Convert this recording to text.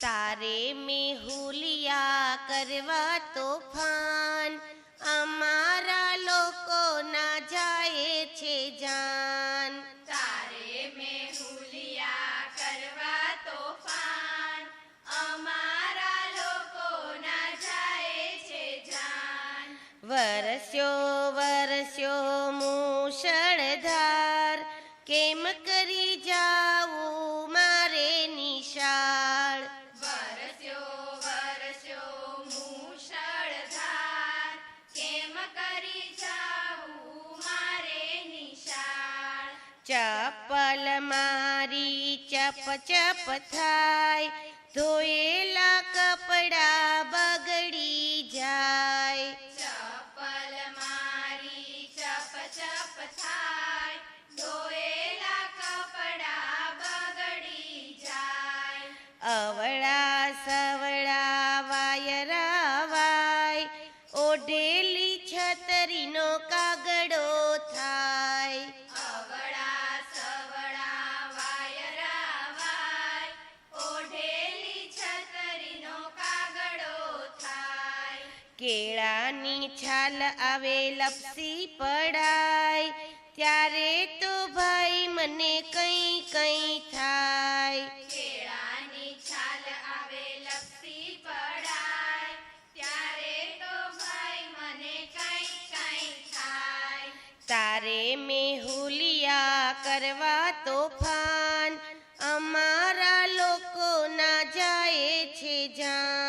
તારે મેં હુલિયા કરવા તોફાન અમારા લોકો ના જાય છે જાન. તારે મેહુલિયા કરવા તોફાન અમારા લોકો ના જાય છે જાન. વરસ્યો વરસ્યો મૂષળધાર કેમ કરી જાવું ચપલ મારી ચપ ચપ થાય. ધોયેલા કપડા બગડી જાય. ચપલ મારી ચપ ચપ થાય. ધોયેલા કપડા બગડી જાય. અવળા સવળા વાયરા વાય. ઓઢેલી છતરીનો કાગડો કેળાની છાલ આવે લપસી પડાય ત્યારે તો ભાઈ મને કઈ કઈ થાય. કેળાની છાલ આવે લપસી તો ભાઈ તારે મેહુલિયા કરવા તોફાન અમારા લોકો ના જાય છે જાન.